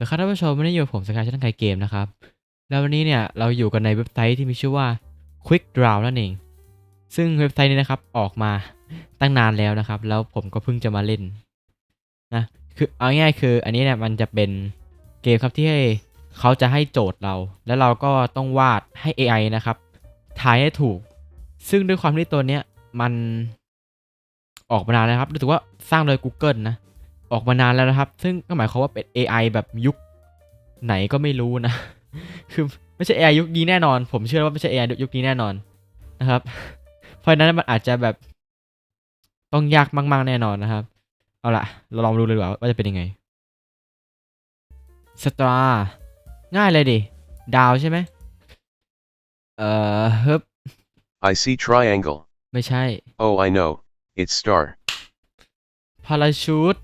สวัสดีครับท่านผู้ชมวันนี้อยู่กับผมสกายช่างไกเกมนะครับ แล้ววันนี้เนี่ยเราอยู่กันในเว็บไซต์ที่มีชื่อว่า Quick Draw นั่นเอง ซึ่งเว็บไซต์นี้นะครับออกมาตั้งนานแล้วนะครับ แล้วผมก็เพิ่งจะมาเล่นนะคือเอาง่ายๆคืออันนี้เนี่ยมันจะเป็นเกมครับที่ให้เขาจะให้โจทย์เรา แล้วเราก็ต้องวาดให้ AI นะครับทายให้ถูก ซึ่งด้วยความที่ตัวเนี้ยมันออกมานานแล้วครับรู้สึกว่าสร้างโดย Google นะ ออกมานานแล้วนะครับ ซึ่งก็หมายความว่าเป็น AI แบบยุคไหนก็ไม่รู้นะ คือไม่ใช่ AI ยุคนี้แน่นอน ผมเชื่อว่าไม่ใช่ AI ยุคนี้แน่นอนนะครับ เพราะฉะนั้นมันอาจจะแบบต้องยากมากๆแน่นอนนะครับ เอาล่ะ เราลองดูเลยดีกว่าว่าจะเป็นยังไงสตราง่ายเลยดิ ดาวใช่ไหมเอ่อเฮ้บ I see triangle. ไม่ใช่ Oh, I know. It's star. พาราชูต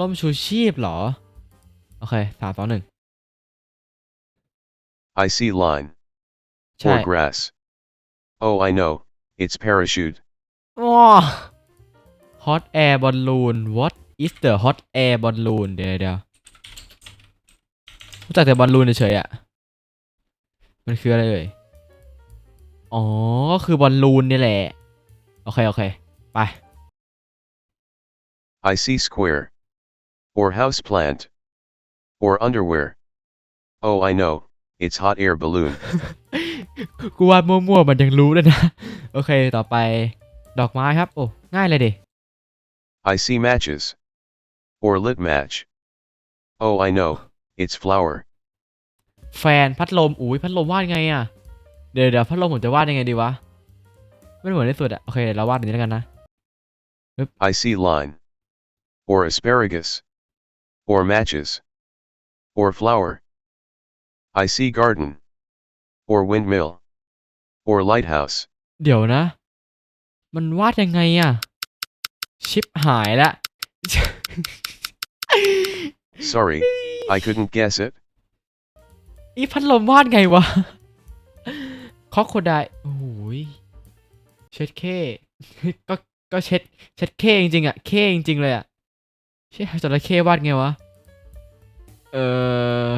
ล่มชูชีพเหรอ โอเคสามสองหนึ่ง I see line. ใช่ Or grass. Oh, I know. It's parachute. ว้า hot air balloon what is the hot air balloon เดี๋ยวเดี๋ยวรู้จักแต่บอลลูนเฉยๆอะมันคืออะไรเอ่ย อ๋อ ก็คือบอลลูนนี่แหละ โอเค โอเค ไป I see square. Or house plant. Or underwear. Oh, I know. It's hot air balloon. กูวาดมั่วๆมันยังรู้เลยนะ โอเค ต่อไป ดอกไม้ครับ โอ้ ง่ายเลยดิ I see matches. Or lit match. Oh, I know. It's flower. แฟนพัดลม อุ้ยพัดลมวาดไงอะเดี๋ยวเดี๋ยวพัดลมผมจะวาดยังไงดีวะ ไม่เหมือนที่สุดอะโอเคเราวาดอย่างนี้แล้วกันนะ I see line. Or asparagus. Or matches. Or flower. I see garden. Or windmill. Or lighthouse. เดี๋ยวนะ มันวาดยังไงอะชิปหายละ Sorry, I couldn't guess it. อีพัดลมวาดไงวะคอกโคไดโอ้โหยเช็ดเคก็ก็เช็ด เช็ดเคจริงๆอะเคจริงๆเลยอะ เช่จระเข้วาดไงวะ เออ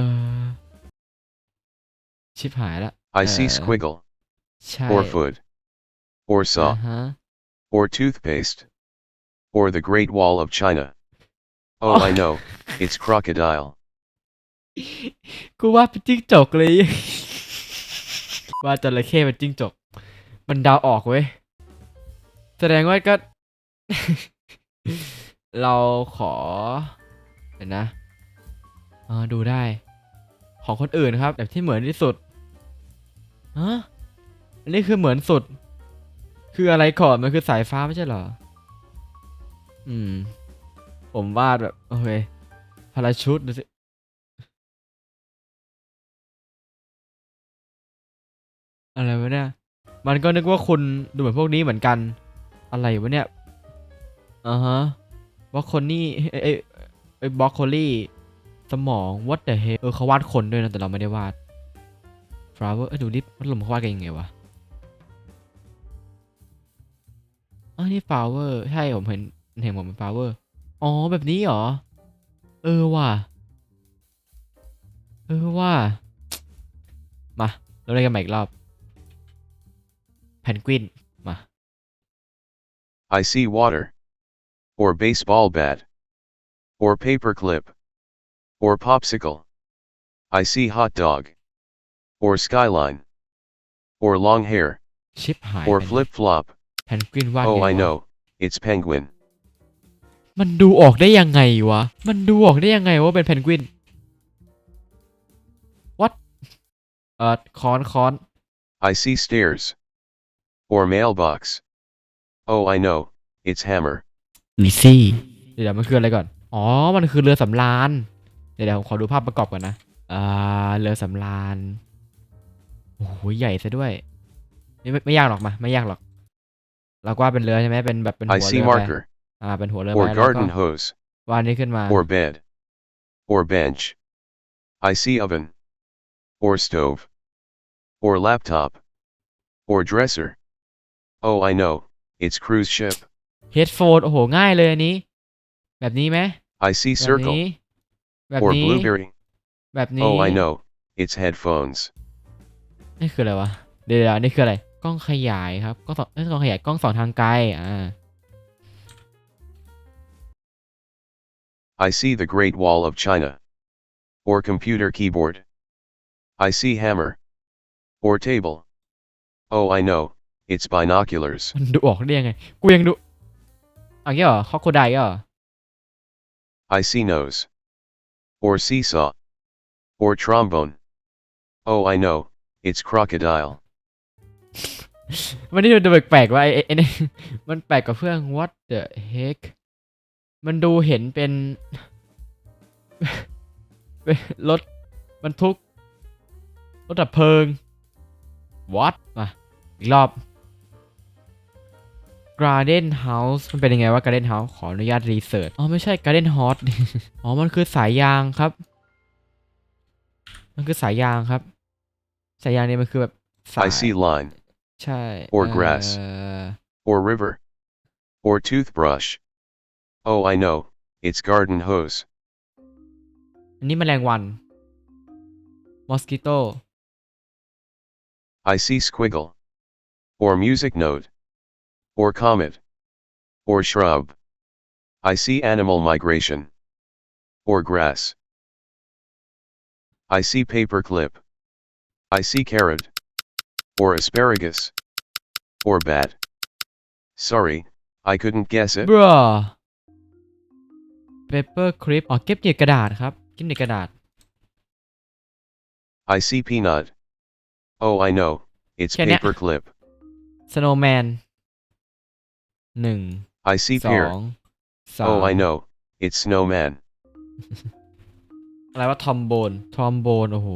ชิปหายละ I see Uh, squiggle. ใช่ Or foot. Or อ่า saw. ฮะ Or toothpaste. Or the Great Wall of China. Oh, I know. It's crocodile. กูว่าเป็นจิ้งจกเลย ว่าจระเข้เป็นจิ้งจก มันเดาวออกเว้ย แสดงว่าก็ เราขอเดี๋ยวนะอ่าดูได้ ของคนอื่นครับ แบบที่เหมือนที่สุดฮะอันนี้คือเหมือนสุด คืออะไรก่อนมันคือสายฟ้าไม่ใช่เหรอ อืม ผมวาดแบบโอเคพาราชุดดูสิอะไรวะเนี่ย มันก็นึกว่าคุณดูเหมือนพวกนี้เหมือนกัน อะไรวะเนี่ยอ่าฮะ บล็อกโคนี่เอ้ยเอ้บล็อกโคลี่สมอง what the hell เออเขาวาดคนด้วยนะ แต่เราไม่ได้วาด flower เอ้ดูดิพัดลมเขาวาดกันยังไงวะอ๋อนี่ flower ใช่ผมเห็นเห็นผมเป็น flower อ๋อ แบบนี้เหรอ เออว่ะ เออว่ะ มาเราเล่นกันใหม่อีกรอบแพนกวินมา I see water. Or baseball bat. Or paperclip. Or popsicle. I see hot dog. Or skyline. Or long hair. ชิปหาย Or ไป flip flop. แพนกวินวาด Oh, ไง I วะ know. It's penguin. มันดูออกได้ยังไงวะ มันดูออกได้ยังไงว่าเป็นแพนกวิน what เอ่อคอนคอน I see stairs. Or mailbox. Oh, I know. It's hammer. ลิซี่ เดี๋ยวมันคืออะไรก่อน อ๋อ มันคือเรือสำราญเดี๋ยวเดี๋ยวผมขอดูภาพประกอบก่อนนะ อ่า เรือสำราญ โอ้โห ใหญ่ซะด้วยไม่ไม่ไม่ยากหรอกมา ไม่ยากหรอก เราก็วาดเป็นเรือใช่ไหมเป็นแบบเป็นหั I ว see เรือไป marker. อ่า เป็นหัวเรือไป Or แล้วก็ garden hose. วาดนี้ขึ้นมา Or bed. Or bench. I see oven. Or stove. Or laptop. Or dresser. Oh, I know. It's cruise ship. เฮดโฟนโอ้โห ง่ายเลยอันนี้ แบบนี้ไหม I see แบบ circle. นี้ แบบ Or นี้ blueberry. แบบนี้ Oh, I know. It's headphones. นี่คืออะไรวะ เดี๋ยวๆนี่คืออะไร กล้องขยายครับ กล้องสองเอ้ยกล้องขยาย กล้องสองทางไกล อ่า I see the Great Wall of China. Or computer keyboard. I see hammer. Or table. Oh, I know. It's binoculars. มันดูออกได้ยังไง กูยังดู เอะไรเหรอคอโคไดเหรอ I see nose. Or seesaw. Or trombone. Oh, I know. It's crocodile. มันนี่ดูแปลกๆว่าไอ้ไอ้ไอ้นี่มันแปลกกว่าเพื่อน what the heck มันดูเห็นเป็นเป็นรถบรรทุกรถดับเพลิง what มาอีกรอบ Garden House มันเป็นยังไงวะ Garden House ขออนุญาตรีเสิร์ช อ๋อ ไม่ใช่ Garden House อ๋อ มันคือสายยางครับ มันคือสายยางครับ สายยางเนี่ยมันคือแบบสาย I see line. ใช่ Or grass เอ่อ Or river. Or toothbrush. Oh, I know. It's garden hose. อันนี้แมลงวัน mosquito I see squiggle. Or music note. Or comet. Or shrub. I see animal migration. Or grass. I see paper clip. I see carrot. Or asparagus. Or bat. Sorry, I couldn't guess it. bro paper clip อ๋อเก็บเหนียดกระดาษครับ เก็บเหนียดกระดาษ I see peanut. Oh, I know. It's Can I- paper clip. snowman หนึ่ง I see สอ pear. งสาม Oh, I know. It's snowman. อะไรว่าทอมโบน ทอมโบน โอ้โห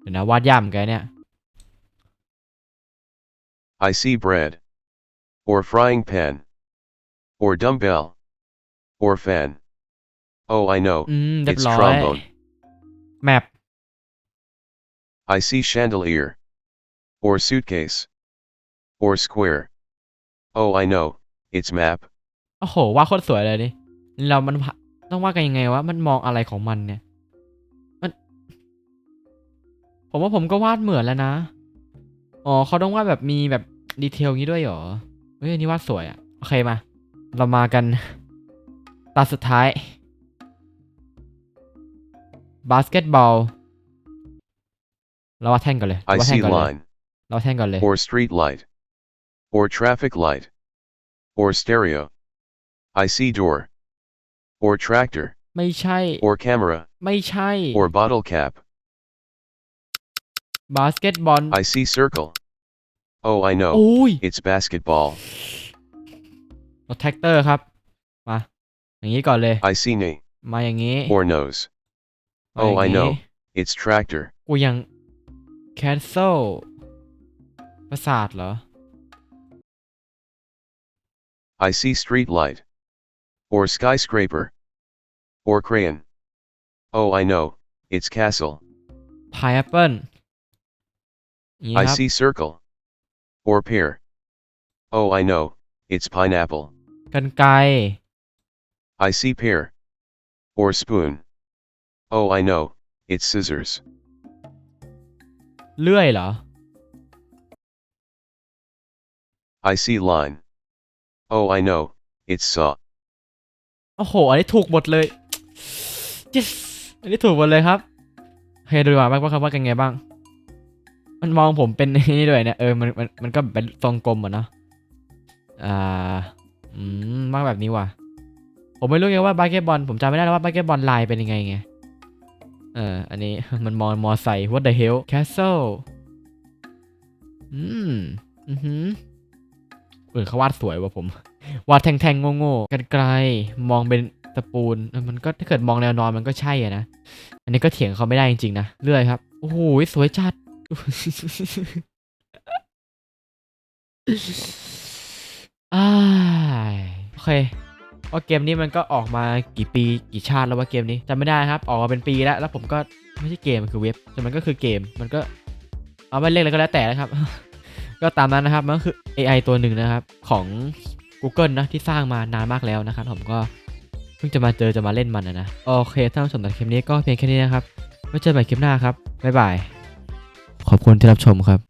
เดี๋ยวนะวาดย่ำกันเนี่ย I see bread. Or frying pan. Or dumbbell. Or fan. Oh, I know. อืม เรียบ It's ร้อย trombone. แมป I see chandelier. Or suitcase. Or square. Oh, I know. It's map. โอ้โหวาดโคตรสวยเลยนี่เรามันพะต้องวาดกันยังไงวะมันมองอะไรของมันเนี่ย มัน ผมว่าผมก็วาดเหมือนแล้วนะ อ๋อเขาต้องวาดแบบมีแบบดีเทลอย่างนี้ด้วยเหรอ เฮ้ยอันนี้วาดสวยอะโอเคมา เรามากันตาสุดท้ายบาสเกตบอลเราวาดแท่งก่อนเลยเรา I วาดแท่ง see ก่อนเลย line. เราวาดแท่งก่อนเลย Or street light. Or traffic light. Or stereo. I see door. Or tractor. ไม่ใช่ Or camera. ไม่ใช่ Or bottle cap. บาสเกตบอล I see circle. Oh, I know. โอ้ย It's basketball. รถแท็กเตอร์ครับ มา อย่างนี้ก่อนเลย I see knee. มาอย่างนี้ Or nose. มาอย่าง Oh, I นี้ know. It's tractor. กูยังแคสเซิลปราสาทเหรอ I see street light. Or skyscraper. Or crayon. Oh, I know. It's castle. พายแอปเปิลนี่ค I รับ see circle. Or pear. Oh, I know. It's pineapple. กันไกร I see pear. Or spoon. Oh, I know. It's scissors. เลื่อยเหรอ I see line. Oh, I know. It's saw. โอ้โห อันนี้ถูกหมดเลย yes อันนี้ถูกหมดเลยครับโอเคดูดีกว่าบ้างว่าครับว่ากันไงบ้าง มันมองผมเป็นนี่ด้วยเนี่ย เออ มัน มัน มันก็เป็นทรงกลมอะเนาะ อ่า อืมมากแบบนี้ว่ะ ผมไม่รู้ไงว่าบาสเกตบอล ผมจำไม่ได้แล้วว่าบาสเกตบอลลายเป็นยังไงไง เออ อันนี้มันมอมอไซค์ what the hell castle อืม อือหือ เออเขาวาดสวยว่ะผม วาดแทงๆโง่ๆกันไกลมองเป็นตะปูนมันก็ถ้าเกิดมองแนวนอนมันก็ใช่อะนะ อันนี้ก็เถียงเขาไม่ได้จริงๆนะ เรื่อยครับ โอ้โหสวยจัดอ้าโอเคว่าเกมนี้มันก็ออกมากี่ปีกี่ชาติแล้วว่าเกมนี้จำไม่ได้ครับ ออกมาเป็นปีแล้ว แล้วผมก็ไม่ใช่เกมมันคือเว็บแต่มันก็คือเกมมันก็เอาไปเล่นอะไรก็แล้วแต่นะครับ ก็ตามนั้นนะครับมันก็คือ AI ตัวหนึ่งนะครับของ Google นะที่สร้างมานานมากแล้วนะครับผมก็เพิ่งจะมาเจอจะมาเล่นมันนะนะโอเคท่านผู้ชมสำหรับคลิปนี้ก็เพียงแค่นี้นะครับไว้เจอกันใหม่คลิปหน้าครับบ๊ายบายขอบคุณที่รับชมครับ